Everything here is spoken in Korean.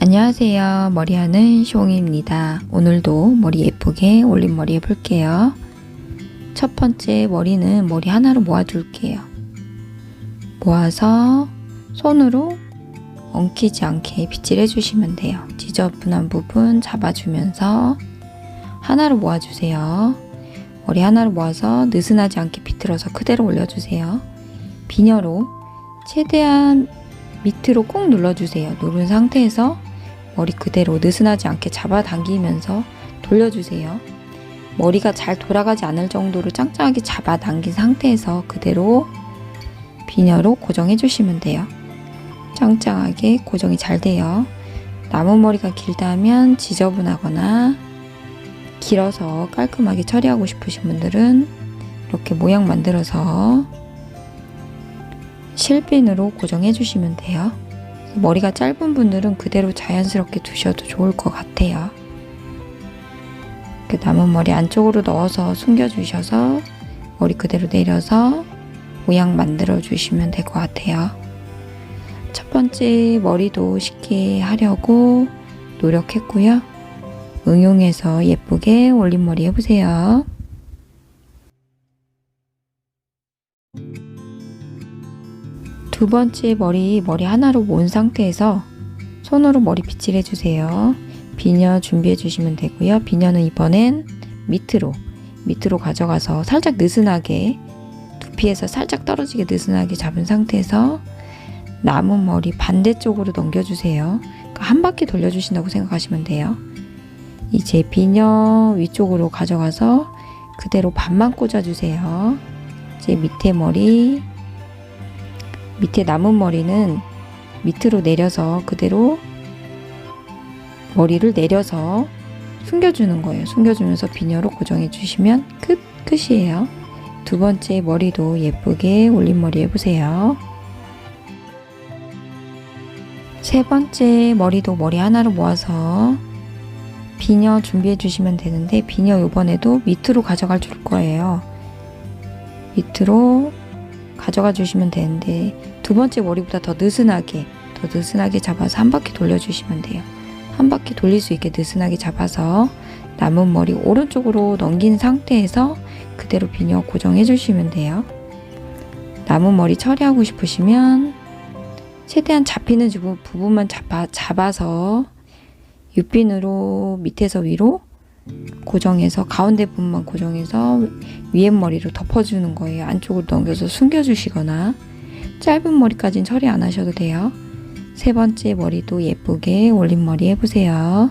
안녕하세요. 머리하는 숑입니다. 오늘도 머리 예쁘게 올린 머리 해볼게요. 첫 번째 머리는 머리 하나로 모아줄게요. 모아서 손으로 엉키지 않게 빗질 해주시면 돼요. 지저분한 부분 잡아주면서 하나로 모아주세요. 머리 하나로 모아서 느슨하지 않게 비틀어서 그대로 올려주세요. 비녀로 최대한 밑으로 꾹 눌러주세요. 누른 상태에서 머리 그대로 느슨하지 않게 잡아당기면서 돌려주세요. 머리가 잘 돌아가지 않을 정도로 짱짱하게 잡아당긴 상태에서 그대로 비녀로 고정해 주시면 돼요. 짱짱하게 고정이 잘 돼요. 남은 머리가 길다면 지저분하거나 길어서 깔끔하게 처리하고 싶으신 분들은 이렇게 모양 만들어서 실핀으로 고정해 주시면 돼요. 머리가 짧은 분들은 그대로 자연스럽게 두셔도 좋을 것 같아요. 그 남은 머리 안쪽으로 넣어서 숨겨 주셔서 머리 그대로 내려서 모양 만들어 주시면 될 것 같아요. 첫 번째 머리도 쉽게 하려고 노력했고요. 응용해서 예쁘게 올린 머리 해보세요. 두 번째 머리 머리 하나로 모은 상태에서 손으로 머리 빗질 해주세요. 비녀 준비해 주시면 되고요. 비녀는 이번엔 밑으로 밑으로 가져가서 살짝 느슨하게 두피에서 살짝 떨어지게 느슨하게 잡은 상태에서 남은 머리 반대쪽으로 넘겨주세요. 그러니까 한 바퀴 돌려주신다고 생각하시면 돼요. 이제 비녀 위쪽으로 가져가서 그대로 반만 꽂아주세요. 이제 밑에 머리 밑에 남은 머리는 밑으로 내려서 그대로 머리를 내려서 숨겨주는 거예요. 숨겨주면서 비녀로 고정해 주시면 끝, 끝이에요. 두 번째 머리도 예쁘게 올린 머리 해보세요. 세 번째 머리도 머리 하나로 모아서 비녀 준비해 주시면 되는데 비녀 이번에도 밑으로 가져갈 줄 거예요. 밑으로 가져가 주시면 되는데 두 번째 머리보다 더 느슨하게 더 느슨하게 잡아서 한 바퀴 돌려주시면 돼요. 한 바퀴 돌릴 수 있게 느슨하게 잡아서 남은 머리 오른쪽으로 넘긴 상태에서 그대로 비녀 고정해 주시면 돼요. 남은 머리 처리하고 싶으시면 최대한 잡히는 부분- 부분만 잡아, 잡아서 육빈으로 밑에서 위로 고정해서 가운데 부분만 고정해서 위에 머리로 덮어주는 거예요. 안쪽으로 넘겨서 숨겨주시거나 짧은 머리까지는 처리 안 하셔도 돼요. 세 번째 머리도 예쁘게 올린 머리 해보세요.